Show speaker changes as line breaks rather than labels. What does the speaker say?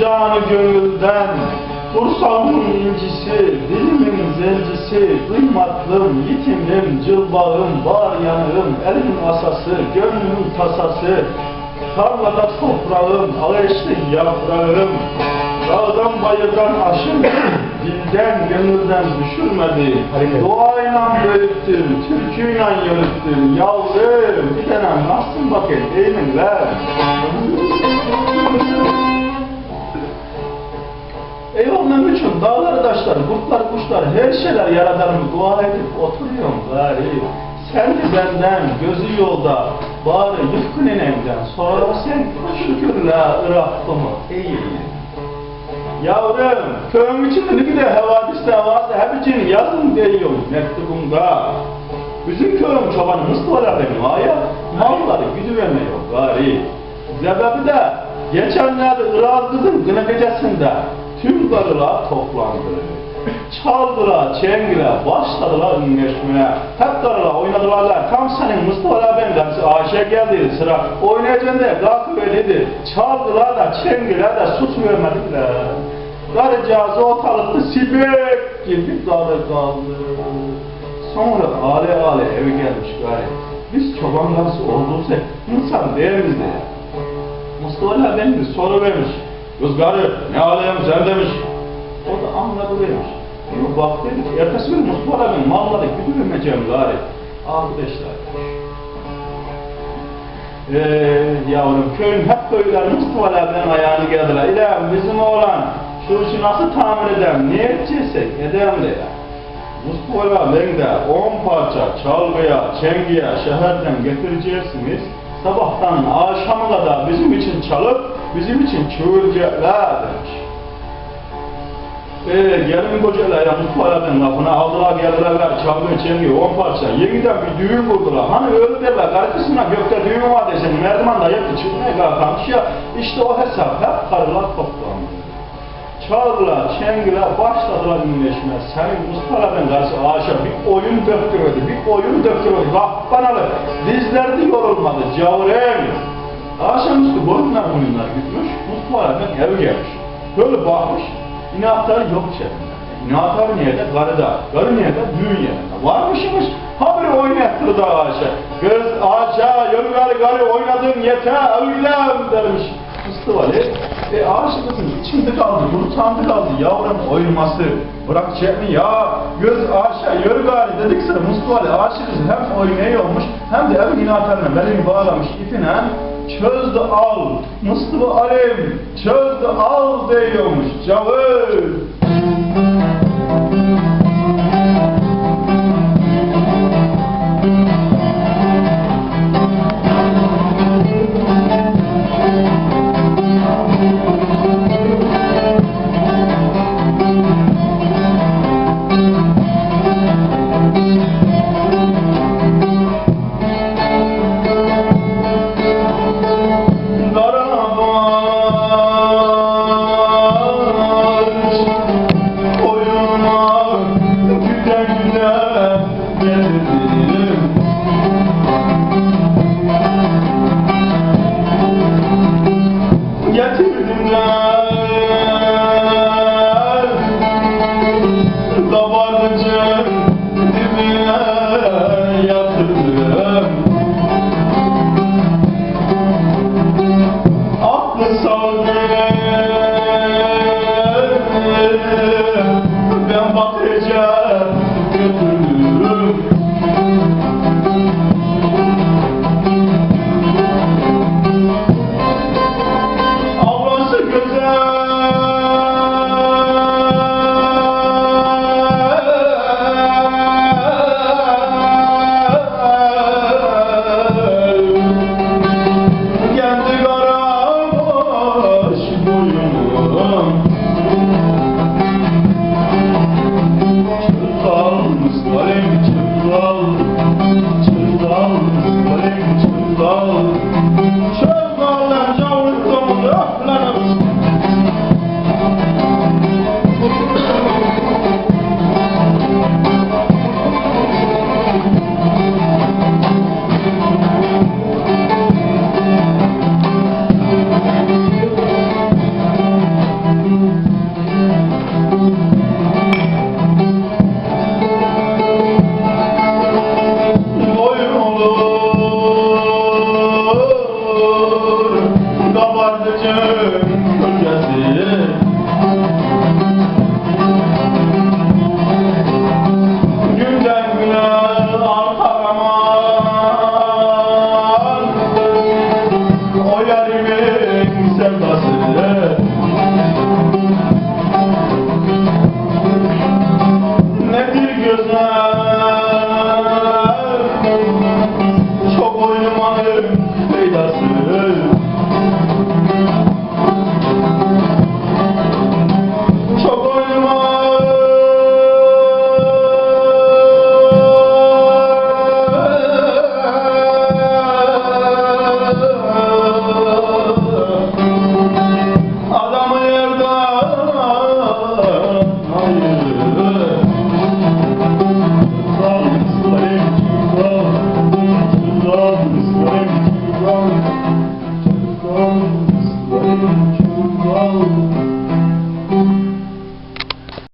canı gönülden Bursa'mın incisi, dilimin zencisi, kıymatlım, yitimim, cılbağım, bağır yanığım, elimin asası, gönlümün tasası, tarlada toprağım, ağaçlı yaprağım, dağdan bayırdan aşın, dilden gönülden düşürmedi, duayla büyüttüm, türküyle yürüttüm, yavrum, bir tane nasılsın bakayım, iyi mi ver? Eyvallah için dağlar taşlar, kurtlar kuşlar, her şeyler yaradanımı dua edip oturuyorum gari. Sen de benden gözü yolda, bari yıkkın enemden, sonra sen şükürle ıraktımı eğil. Yavrum, köyüm içinde ne kadar havadiste varsa hep için yazın diyor mektubumda. Bizim köyüm çobanı Mustafa benim aya, malları güdüvermiyor gari. Sebebi de geçenlerde Irak kızın gına gecesinde tüm karılar toplandı. Çaldılar, çengiler, başladılar ünleşmeye. Hep karılar oynadılar. Tam senin Mustafa abin karısı Ayşe geldi sıra. Oynayacaksın de kalkıver dedi. Çaldılar da çengiler de sus vermediler. Karıcağız ortalıkta sibek gibi kaldı kaldı. Sonra ale ale eve gelmiş gari. Biz çoban karısı olduysak insan değil miyiz de? Mustafa abim de soru vermiş. Kız karı ne alem sen demiş. O da anladı demiş. Yok bak dedik. Ertesi gün Mustafa abim malları güdürmeyeceğim gari. Arkadaşlar. Eee yavrum köyün hep köyler Mustafa abinin ayağını geldiler. İlem bizim oğlan şu işi nasıl tamir edem, ne edeceksek edem de ya. Mustafa abinin de 10 parça çalgıya, çengiye şehirden getireceksiniz. Sabahtan akşama kadar bizim için çalıp bizim için çığıracaklar demiş. Ee, gelin kocalar ya abinin lafına aldılar geldiler çalgı çengi 10 parça. Yeniden bir düğün kurdular. Hani öyle derler karşısına gökte düğün var desin. Merdiven da yaptı çıkmaya kalkarmış ya. İşte o hesap hep karılar toplandı. Çaldılar, çengiler başladılar ünleşmeye. Senin Mustafa abinin karşı aşağı bir oyun döktürüyordu, bir oyun döktürüyordu. Rabbanalı, dizlerde yorulmadı, cavrem. Akşamüstü boyunlar oyunlar gitmiş, Mustafa abinin ev gelmiş. Böyle bakmış, inatları yok içerisinde. İnatları nerede? Karıda. Karı nerede? Düğün yerinde. Varmışmış, haberi oynattırdı Ayşe. Kız Ayşe, yürü gari gari oynadın yeter, öylem dermiş. Mustafa e aşıkısın içimde kaldı, yurtağımda kaldı yavrum oynaması. Bırakacak mı ya? Göz aşağı yürü gari dedik sana Mustafa Ali aşıkısın hem oynuyormuş hem de evin inatlarına belini bağlamış ipine çözdü al Mustafa Alim çözdü al diyormuş cavır